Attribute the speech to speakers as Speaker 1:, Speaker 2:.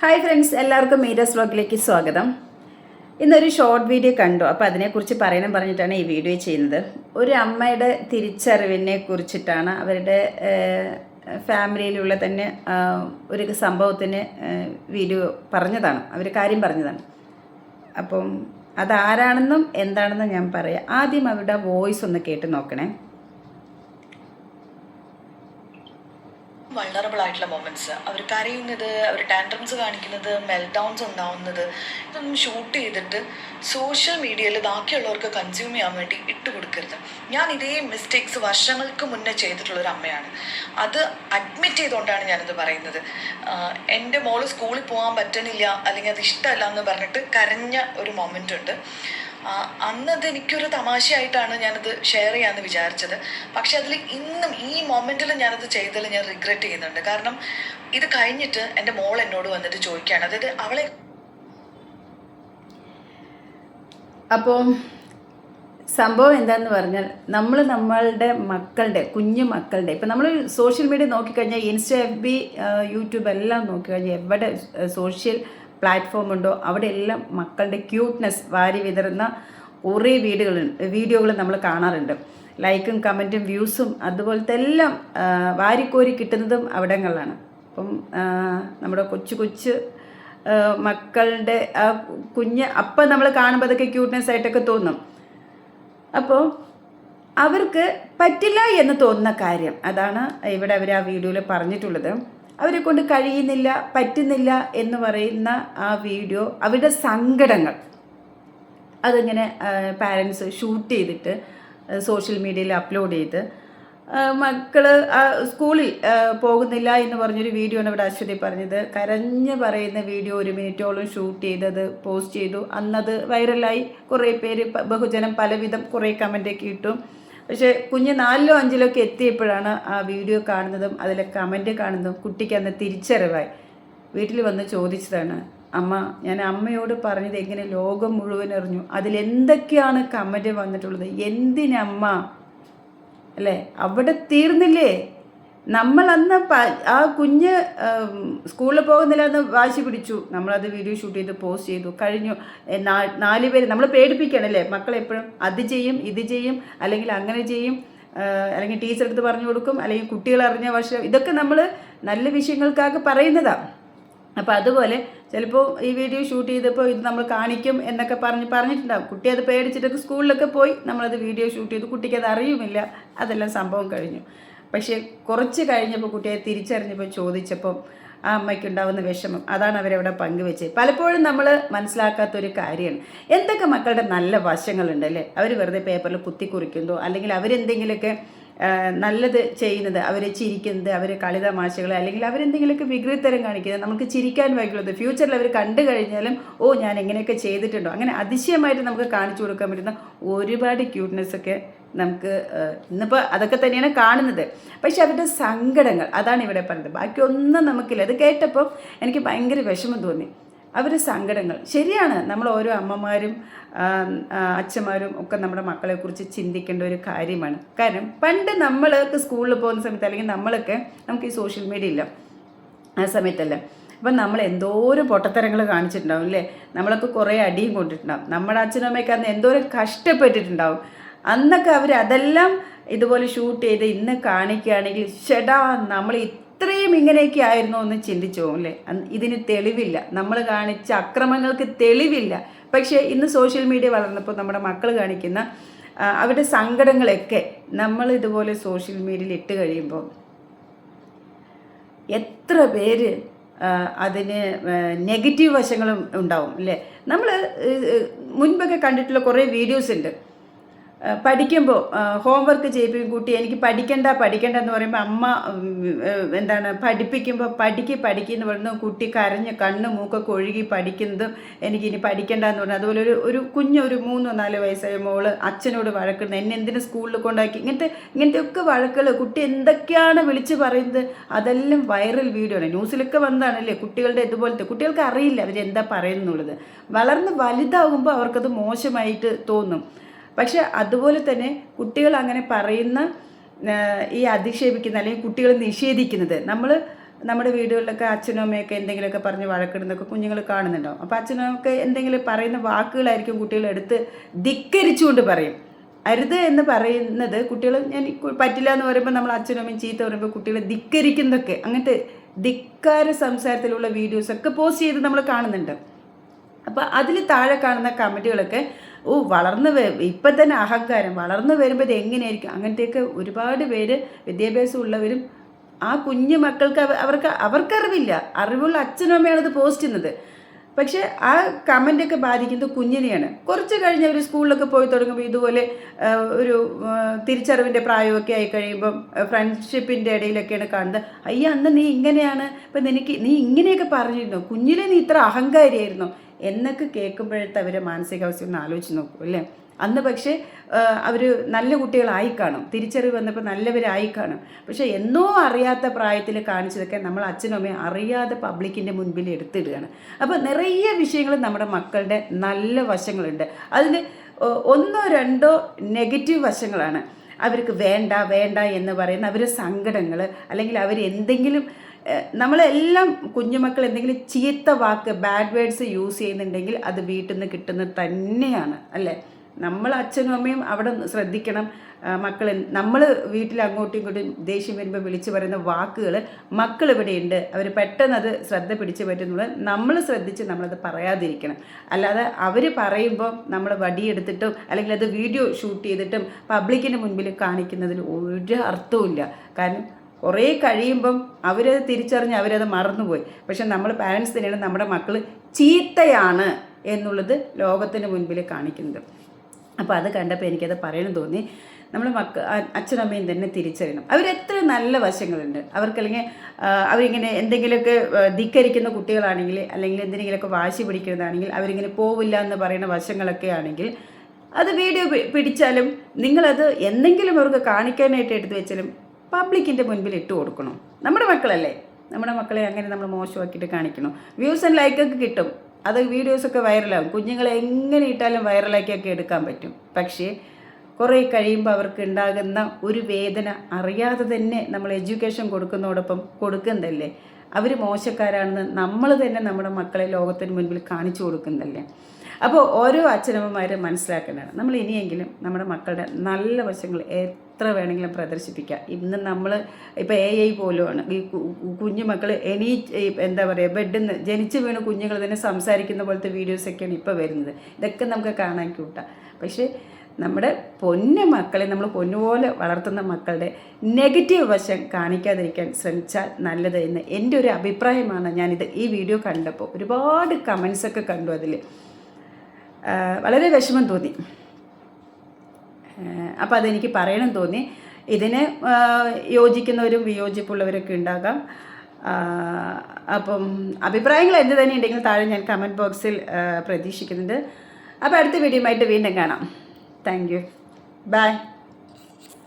Speaker 1: Hi friends എല്ലാവർക്കും മീരാസ് വ്ലോഗിലേക്ക് സ്വാഗതം. ഇന്നൊരു ഷോർട്ട് വീഡിയോ കണ്ടു. അപ്പോൾ അതിനെക്കുറിച്ച് പറയണം പറഞ്ഞിട്ടാണ് ഈ വീഡിയോ ചെയ്യുന്നത്. ഒരു അമ്മയുടെ തിരിച്ചറിവിനെ കുറിച്ചിട്ടാണ് അവരുടെ ഫാമിലിയിലുള്ള തന്നെ ഒരു സംഭവത്തിന് വീഡിയോ പറഞ്ഞതാണ്. അവർ കാര്യം പറഞ്ഞതാണ്. അപ്പം അതാരാണെന്നും എന്താണെന്നും ഞാൻ പറയാം. ആദ്യം അവരുടെ വോയിസ് ഒന്ന് കേട്ട് നോക്കണേ.
Speaker 2: വൾണറബിൾ ആയിട്ടുള്ള മൊമെന്റ്സ് അവർ കരയുന്നത് അവർ ടാൻഡ്രംസ് കാണിക്കുന്നത് മെൽഡൗൺസ് ഉണ്ടാവുന്നത് ഇതൊന്നും ഷൂട്ട് ചെയ്തിട്ട് സോഷ്യൽ മീഡിയയിൽ ബാക്കിയുള്ളവർക്ക് കൺസ്യൂം ചെയ്യാൻ വേണ്ടി ഇട്ട് കൊടുക്കരുത്. ഞാൻ ഇതേ മിസ്റ്റേക്സ് വർഷങ്ങൾക്ക് മുന്നേ ചെയ്തിട്ടുള്ള ഒരു അമ്മയാണ്. അത് അഡ്മിറ്റ് ചെയ്തുകൊണ്ടാണ് ഞാനിത് പറയുന്നത്. എന്റെ മോൾ സ്കൂളിൽ പോകാൻ പറ്റണില്ല അല്ലെങ്കിൽ അത് ഇഷ്ടമല്ല എന്ന് പറഞ്ഞിട്ട് കരഞ്ഞ ഒരു മൊമെന്റ് ഉണ്ട്. അന്നത് എനിക്കൊരു തമാശയായിട്ടാണ് ഞാനത് ഷെയർ ചെയ്യാമെന്ന് വിചാരിച്ചത്. പക്ഷെ അതിൽ ഇന്നും ഈ മൊമെന്റിൽ ഞാനത് ചെയ്തതിൽ ഞാൻ റിഗ്രറ്റ് ചെയ്യുന്നുണ്ട്. കാരണം ഇത് കഴിഞ്ഞിട്ട് എന്റെ മോൾ എന്നോട് വന്നിട്ട് ചോദിക്കുകയാണ്. അതായത് അവളെ
Speaker 1: അപ്പോൾ സംഭവം എന്താന്ന് പറഞ്ഞാൽ നമ്മൾ നമ്മളുടെ മക്കളുടെ കുഞ്ഞു മക്കളുടെ ഇപ്പം നമ്മൾ സോഷ്യൽ മീഡിയ നോക്കിക്കഴിഞ്ഞാൽ ഇൻസ്റ്റ എഫ് ബി യൂട്യൂബ് എല്ലാം നോക്കിക്കഴിഞ്ഞാൽ എവിടെ സോഷ്യൽ പ്ലാറ്റ്ഫോം ഉണ്ടോ അവിടെ എല്ലാം മക്കളുടെ ക്യൂട്ട്നെസ് വാരി വിതറുന്ന കുറേ വീടുകൾ വീഡിയോകൾ നമ്മൾ കാണാറുണ്ട്. ലൈക്കും കമന്റും വ്യൂസും അതുപോലത്തെ എല്ലാം വാരിക്കോരി കിട്ടുന്നതും അവിടങ്ങളിലാണ്. അപ്പം നമ്മുടെ കൊച്ചു കൊച്ചു മക്കളുടെ ആ കുഞ്ഞ് അപ്പം നമ്മൾ കാണുമ്പോൾ അതൊക്കെ ക്യൂട്ട്നെസ് ആയിട്ടൊക്കെ തോന്നും. അപ്പോൾ അവർക്ക് പറ്റില്ല എന്ന് തോന്നുന്ന കാര്യം അതാണ് ഇവിടെ അവർ ആ വീഡിയോയിൽ പറഞ്ഞിട്ടുള്ളത്. അവരെ കൊണ്ട് കഴിയുന്നില്ല പറ്റുന്നില്ല എന്ന് പറയുന്ന ആ വീഡിയോ അവരുടെ സങ്കടങ്ങൾ അതിങ്ങനെ പാരൻസ് ഷൂട്ട് ചെയ്തിട്ട് സോഷ്യൽ മീഡിയയിൽ അപ്ലോഡ് ചെയ്ത് മക്കൾ സ്കൂളിൽ പോകുന്നില്ല എന്ന് പറഞ്ഞൊരു വീഡിയോ ആണ് ഇവിടെ അശ്വതി പറഞ്ഞത്. കരഞ്ഞ് പറയുന്ന വീഡിയോ ഒരു മിനിറ്റോളം ഷൂട്ട് ചെയ്തത് പോസ്റ്റ് ചെയ്തു. അന്നത് വൈറലായി കുറേ പേര് ബഹുജനം പലവിധം കുറേ കമന്റൊക്കെ ഇട്ടു. പക്ഷേ കുഞ്ഞ് നാലിലോ അഞ്ചിലോ ഒക്കെ എത്തിയപ്പോഴാണ് ആ വീഡിയോ കാണുന്നതും അതിലെ കമന്റ് കാണുന്നതും കുട്ടിക്ക് അന്ന് തിരിച്ചറിവായി. വീട്ടിൽ വന്ന് ചോദിച്ചതാണ് അമ്മ ഞാൻ അമ്മയോട് പറഞ്ഞത് എങ്ങനെ ലോകം മുഴുവൻ അറിഞ്ഞു? അതിലെന്തൊക്കെയാണ് കമന്റ് വന്നിട്ടുള്ളത്? എന്തിനമ്മ? അല്ലേ? അവിടെ തീർന്നില്ലേ? നമ്മൾ അന്ന് ആ കുഞ്ഞ് സ്കൂളിൽ പോകുന്നില്ല എന്ന് വാശി പിടിച്ചു. നമ്മളത് വീഡിയോ ഷൂട്ട് ചെയ്ത് പോസ്റ്റ് ചെയ്തു. കഴിഞ്ഞു. നാല് പേര് നമ്മൾ പേടിപ്പിക്കണല്ലേ മക്കളെ എപ്പോഴും അത് ചെയ്യും ഇത് ചെയ്യും അല്ലെങ്കിൽ അങ്ങനെ ചെയ്യും. അല്ലെങ്കിൽ ടീച്ചർ എടുത്ത് പറഞ്ഞു കൊടുക്കും അല്ലെങ്കിൽ കുട്ടികൾ അറിഞ്ഞ വർഷം ഇതൊക്കെ നമ്മൾ നല്ല വിഷയങ്ങൾക്കാകെ പറയുന്നതാണ് അപ്പോൾ അതുപോലെ ചിലപ്പോൾ ഈ വീഡിയോ ഷൂട്ട് ചെയ്തപ്പോൾ ഇത് നമ്മൾ കാണിക്കും എന്നൊക്കെ പറഞ്ഞ് പറഞ്ഞിട്ടുണ്ടാവും. കുട്ടി അത് പേടിച്ചിട്ടൊക്കെ സ്കൂളിലൊക്കെ പോയി നമ്മളത് വീഡിയോ ഷൂട്ട് ചെയ്തു. കുട്ടിക്ക് അത് അറിയുമില്ല. അതെല്ലാം സംഭവം കഴിഞ്ഞു. പക്ഷേ കുറച്ച് കഴിഞ്ഞപ്പോൾ കുട്ടിയെ തിരിച്ചറിഞ്ഞപ്പോൾ ചോദിച്ചപ്പം ആ അമ്മയ്ക്ക് ഉണ്ടാവുന്ന വിഷമം. അതാണ് അവരവിടെ പങ്കുവെച്ചത്. പലപ്പോഴും നമ്മൾ മനസ്സിലാക്കാത്തൊരു കാര്യമാണ്. എന്തൊക്കെ മക്കളുടെ നല്ല വശങ്ങളുണ്ട് അല്ലേ അവർ വെറുതെ പേപ്പറിൽ കുത്തിക്കുറിക്കുന്നതോ അല്ലെങ്കിൽ അവരെന്തെങ്കിലുമൊക്കെ നല്ലത് ചെയ്യുന്നത് അവർ ചിരിക്കുന്നത് അവർ കളിതമാശകൾ അല്ലെങ്കിൽ അവരെന്തെങ്കിലുമൊക്കെ വികൃതരം കാണിക്കുന്നത് നമുക്ക് ചിരിക്കാൻ വൈകുള്ളത് ഫ്യൂച്ചറിൽ അവർ കണ്ടു കഴിഞ്ഞാലും ഓ ഞാൻ എങ്ങനെയൊക്കെ ചെയ്തിട്ടുണ്ടോ? അങ്ങനെ അതിശയമായിട്ട് നമുക്ക് കാണിച്ചു കൊടുക്കാൻ പറ്റുന്ന ഒരുപാട് ക്യൂട്ട്നെസ് ഒക്കെ നമുക്ക് ഇന്നിപ്പോൾ അതൊക്കെ തന്നെയാണ് കാണുന്നത്. പക്ഷെ അവരുടെ സങ്കടങ്ങൾ അതാണ് ഇവിടെ പറഞ്ഞത്. ബാക്കിയൊന്നും നമുക്കില്ല. അത് കേട്ടപ്പോൾ എനിക്ക് ഭയങ്കര വിഷമം തോന്നി. അവരുടെ സങ്കടങ്ങൾ. ശരിയാണ് നമ്മൾ ഓരോ അമ്മമാരും അച്ഛന്മാരും ഒക്കെ നമ്മുടെ മക്കളെക്കുറിച്ച് ചിന്തിക്കേണ്ട ഒരു കാര്യമാണ്. കാരണം പണ്ട് നമ്മളൊക്കെ സ്കൂളിൽ പോകുന്ന സമയത്ത് അല്ലെങ്കിൽ നമ്മളൊക്കെ നമുക്ക് ഈ സോഷ്യൽ മീഡിയ ഇല്ല. ആ സമയത്തല്ല. അപ്പം നമ്മൾ എന്തോരം പൊട്ടത്തരങ്ങൾ കാണിച്ചിട്ടുണ്ടാവും അല്ലേ? നമ്മളൊക്കെ കുറേ അടിയും കൊണ്ടിട്ടുണ്ടാവും. നമ്മുടെ അച്ഛനും അമ്മയൊക്കെ അന്ന് എന്തോരം കഷ്ടപ്പെട്ടിട്ടുണ്ടാവും. അന്നൊക്കെ അവർ അതെല്ലാം ഇതുപോലെ ഷൂട്ട് ചെയ്ത് ഇന്ന് കാണിക്കുകയാണെങ്കിൽ ചേട്ടാ നമ്മൾ ഇത്രയും ഇങ്ങനെയൊക്കെ ആയിരുന്നു എന്ന് ചിന്തിച്ചു അല്ലേ? ഇതിന് തെളിവില്ല. നമ്മൾ കാണിച്ച അക്രമങ്ങൾക്ക് തെളിവില്ല. പക്ഷേ ഇന്ന് സോഷ്യൽ മീഡിയ വളർന്നപ്പോൾ നമ്മുടെ മക്കൾ കാണിക്കുന്ന അവരുടെ സങ്കടങ്ങളൊക്കെ നമ്മൾ ഇതുപോലെ സോഷ്യൽ മീഡിയയിൽ ഇട്ട് കഴിയുമ്പോൾ എത്ര പേര് അതിന് നെഗറ്റീവ് വശങ്ങളും ഉണ്ടാവും അല്ലേ? നമ്മൾ മുൻപൊക്കെ കണ്ടിട്ടുള്ള കുറേ വീഡിയോസ് ഉണ്ട്. പഠിക്കുമ്പോൾ ഹോംവർക്ക് ചെയ്യിപ്പിക്കും. കുട്ടി എനിക്ക് പഠിക്കണ്ട പഠിക്കണ്ട എന്ന് പറയുമ്പോൾ അമ്മ എന്താണ് പഠിപ്പിക്കുമ്പോൾ പഠിക്ക് പഠിക്ക് എന്ന് പറയുന്നു. കുട്ടി കരഞ്ഞ് കണ്ണ് മൂക്കൊക്കെ ഒഴുകി പഠിക്കുന്നതും എനിക്കിനി പഠിക്കണ്ട എന്ന് പറഞ്ഞു. അതുപോലെ ഒരു ഒരു കുഞ്ഞ് ഒരു മൂന്നോ നാലോ വയസ്സായ മോൾ അച്ഛനോട് വഴക്കുന്നത് എന്നെ എന്തിനു സ്കൂളിൽ കൊണ്ടാക്കി? ഇങ്ങനത്തെ ഇങ്ങനത്തെ ഒക്കെ വഴക്കുകൾ കുട്ടി എന്തൊക്കെയാണ് വിളിച്ച് പറയുന്നത്? അതെല്ലാം വൈറൽ വീഡിയോ ആണ്. ന്യൂസിലൊക്കെ വന്നതാണല്ലേ? കുട്ടികളുടെ ഇതുപോലത്തെ കുട്ടികൾക്ക് അറിയില്ല അവരെന്താ പറയുന്നുള്ളത് വളർന്ന് വലുതാകുമ്പോൾ അവർക്കത് മോശമായിട്ട് തോന്നും. പക്ഷെ അതുപോലെ തന്നെ കുട്ടികൾ അങ്ങനെ പറയുന്ന ഈ അധിക്ഷേപിക്കുന്ന അല്ലെങ്കിൽ കുട്ടികൾ നിഷേധിക്കുന്നത്. നമ്മൾ നമ്മുടെ വീടുകളിലൊക്കെ അച്ഛനും അമ്മയൊക്കെ എന്തെങ്കിലുമൊക്കെ പറഞ്ഞ് വഴക്കിടുന്നൊക്കെ കുഞ്ഞുങ്ങൾ കാണുന്നുണ്ടാവും അപ്പോൾ അച്ഛനൊക്കെ എന്തെങ്കിലും പറയുന്ന വാക്കുകളായിരിക്കും കുട്ടികൾ എടുത്ത് ധിക്കരിച്ചുകൊണ്ട് പറയും. അരുത് എന്ന് പറയുന്നത് കുട്ടികൾ ഞാൻ പറ്റില്ല എന്ന് പറയുമ്പോൾ നമ്മൾ അച്ഛനും അമ്മയും ചീത്ത പറയുമ്പോൾ കുട്ടികളെ ധിക്കരിക്കുന്നതൊക്കെ അങ്ങനത്തെ ധിക്കാര സംസാരത്തിലുള്ള വീഡിയോസൊക്കെ പോസ്റ്റ് ചെയ്ത് നമ്മൾ കാണുന്നുണ്ട്. അപ്പോൾ അതിൽ താഴെ കാണുന്ന കമന്റുകളൊക്കെ ഓ വളർന്നു ഇപ്പം തന്നെ അഹങ്കാരം വളർന്നു വരുമ്പോൾ ഇത് എങ്ങനെയായിരിക്കും? അങ്ങനത്തെയൊക്കെ ഒരുപാട് പേര് വിദ്യാഭ്യാസം ഉള്ളവരും ആ കുഞ്ഞു മക്കൾക്ക് അവ- അവർക്ക് അവർക്കറിവില്ല. അറിവുള്ള അച്ഛനും അമ്മയാണ് അത് പോസ്റ്റ് ചെയ്യുന്നത്. പക്ഷേ ആ കമന്റൊക്കെ ബാധിക്കുന്നത് കുഞ്ഞിനെയാണ്. കുറച്ച് കഴിഞ്ഞ് അവർ സ്കൂളിലൊക്കെ പോയി തുടങ്ങുമ്പോൾ ഇതുപോലെ ഒരു തിരിച്ചറിവിന്റെ പ്രായമൊക്കെ ആയി കഴിയുമ്പം ഫ്രണ്ട്ഷിപ്പിന്റെ ഇടയിലൊക്കെയാണ് കാണുന്നത്. അയ്യ അന്ന് നീ ഇങ്ങനെയാണ്. ഇപ്പം നിനക്ക് നീ ഇങ്ങനെയൊക്കെ പറഞ്ഞിരുന്നു? കുഞ്ഞിലെ നീ ഇത്ര അഹങ്കാരിയായിരുന്നു? എന്നൊക്കെ കേൾക്കുമ്പോഴത്തെ അവരെ മാനസികാവസ്ഥ ഒന്ന് ആലോചിച്ച് നോക്കൂ അല്ലേ? അന്ന് പക്ഷേ അവർ നല്ല കുട്ടികളായി കാണും. തിരിച്ചറിവ് വന്നപ്പോൾ നല്ലവരായി കാണും. പക്ഷേ എന്നോ അറിയാത്ത പ്രായത്തിൽ കാണിച്ചതൊക്കെ നമ്മൾ അച്ഛനും അമ്മയും അറിയാതെ പബ്ലിക്കിന്റെ മുൻപിൽ എടുത്തിടുകയാണ്. അപ്പോൾ നിറയെ വിഷയങ്ങൾ നമ്മുടെ മക്കളുടെ നല്ല വശങ്ങളുണ്ട്. അതിൽ ഒന്നോ രണ്ടോ നെഗറ്റീവ് വശങ്ങളാണ്. അവർക്ക് വേണ്ട വേണ്ട എന്ന് പറയുന്ന അവരുടെ സങ്കടങ്ങൾ അല്ലെങ്കിൽ അവർ എന്തെങ്കിലും നമ്മളെല്ലാം കുഞ്ഞുമക്കൾ എന്തെങ്കിലും ചീത്ത വാക്ക് ബാഡ് വേർഡ്സ് യൂസ് ചെയ്യുന്നുണ്ടെങ്കിൽ അത് വീട്ടിൽ നിന്ന് കിട്ടുന്നത് തന്നെയാണ് അല്ലേ? നമ്മൾ അച്ഛനും അമ്മയും അവിടെ ശ്രദ്ധിക്കണം. മക്കൾ നമ്മൾ വീട്ടിൽ അങ്ങോട്ടും ഇങ്ങോട്ടും ദേഷ്യം വരുമ്പോൾ വിളിച്ച് പറയുന്ന വാക്കുകൾ മക്കൾ ഇവിടെയുണ്ട്. അവർ പെട്ടെന്ന് അത് ശ്രദ്ധ പിടിച്ച് പറ്റുന്നുള്ളത് നമ്മൾ ശ്രദ്ധിച്ച് നമ്മളത് പറയാതിരിക്കണം. അല്ലാതെ അവർ പറയുമ്പോൾ നമ്മൾ വടിയെടുത്തിട്ടും അല്ലെങ്കിൽ അത് വീഡിയോ ഷൂട്ട് ചെയ്തിട്ടും പബ്ലിക്കിന് മുൻപിൽ കാണിക്കുന്നതിൽ ഒരു അർത്ഥവുമില്ല കാരണം കുറേ കഴിയുമ്പം അവരത് തിരിച്ചറിഞ്ഞ് അവരത് മറന്നുപോയി. പക്ഷെ നമ്മൾ പാരൻസ് തന്നെയാണ് നമ്മുടെ മക്കൾ ചീത്തയാണ് എന്നുള്ളത് ലോകത്തിന് മുൻപിൽ കാണിക്കുന്നത്. അപ്പോൾ അത് കണ്ടപ്പോൾ എനിക്കത് പറയണം തോന്നി. നമ്മൾ മക്ക അച്ഛനമ്മയും തന്നെ തിരിച്ചറിയണം. അവരെത്ര നല്ല വശങ്ങളുണ്ട്. അവർക്കല്ലെങ്കിൽ അവരിങ്ങനെ എന്തെങ്കിലുമൊക്കെ ധിക്കരിക്കുന്ന കുട്ടികളാണെങ്കിൽ അല്ലെങ്കിൽ എന്തെങ്കിലുമൊക്കെ വാശി പിടിക്കുന്നതാണെങ്കിൽ അവരിങ്ങനെ പോവില്ല എന്ന് പറയുന്ന വശങ്ങളൊക്കെ ആണെങ്കിൽ അത് വീഡിയോ പിടിച്ചാലും നിങ്ങളത് എന്തെങ്കിലും അവർക്ക് കാണിക്കാനായിട്ട് എടുത്തു വെച്ചാലും പബ്ലിക്കിന്റെ മുൻപിൽ ഇട്ട് കൊടുക്കണം. നമ്മുടെ മക്കളല്ലേ? നമ്മുടെ മക്കളെ അങ്ങനെ നമ്മൾ മോശമാക്കിയിട്ട് കാണിക്കണം. വ്യൂസ് ആൻഡ് ലൈക്കൊക്കെ കിട്ടും. അത് വീഡിയോസൊക്കെ വൈറലാകും. കുഞ്ഞുങ്ങളെ എങ്ങനെ ഇട്ടാലും വൈറലാക്കിയൊക്കെ എടുക്കാൻ പറ്റും. പക്ഷേ കുറേ കഴിയുമ്പോൾ അവർക്ക് ഉണ്ടാകുന്ന ഒരു വേദന അറിയാതെ തന്നെ നമ്മൾ എഡ്യൂക്കേഷൻ കൊടുക്കുന്നതോടൊപ്പം കൊടുക്കുന്നതല്ലേ? അവർ മോശക്കാരാണെന്ന് നമ്മൾ തന്നെ നമ്മുടെ മക്കളെ ലോകത്തിന് മുൻപിൽ കാണിച്ചു കൊടുക്കുന്നതല്ലേ? അപ്പോൾ ഓരോ അച്ഛനമ്മമാരും മനസ്സിലാക്കേണ്ടതാണ്. നമ്മൾ ഇനിയെങ്കിലും നമ്മുടെ മക്കളുടെ നല്ല വശങ്ങൾ എത്ര വേണമെങ്കിലും പ്രദർശിപ്പിക്കാം. ഇന്ന് നമ്മൾ ഇപ്പോൾ എ ഐ പോലുമാണ്. ഈ കുഞ്ഞു മക്കൾ എണീ എന്താ പറയുക ബെഡിൽ നിന്ന് ജനിച്ചു വീണ് കുഞ്ഞുങ്ങൾ തന്നെ സംസാരിക്കുന്ന പോലത്തെ വീഡിയോസൊക്കെയാണ് ഇപ്പോൾ വരുന്നത്. ഇതൊക്കെ നമുക്ക് കാണാൻ കൂട്ടാം. പക്ഷേ നമ്മുടെ പൊന്ന മക്കളെ നമ്മൾ പൊന്നുപോലെ വളർത്തുന്ന മക്കളുടെ നെഗറ്റീവ് വശം കാണിക്കാതിരിക്കാൻ ശ്രമിച്ചാൽ നല്ലത് എന്ന് എന്റെ ഒരു അഭിപ്രായമാണ് ഞാനിത് ഈ വീഡിയോ കണ്ടപ്പോൾ. ഒരുപാട് കമൻസൊക്കെ കണ്ടു അതിൽ വളരെ വിഷമം തോന്നി. അപ്പോൾ അതെനിക്ക് പറയണം തോന്നി. ഇതിന് യോജിക്കുന്നവരും വിയോജിപ്പുള്ളവരൊക്കെ ഉണ്ടാകാം. അപ്പം അഭിപ്രായങ്ങൾ എന്ത് തന്നെ ഉണ്ടെങ്കിൽ താഴെ ഞാൻ കമന്റ് ബോക്സിൽ പ്രതീക്ഷിക്കുന്നുണ്ട്. അപ്പോൾ അടുത്ത വീഡിയോ ആയിട്ട് വീണ്ടും കാണാം. Thank you by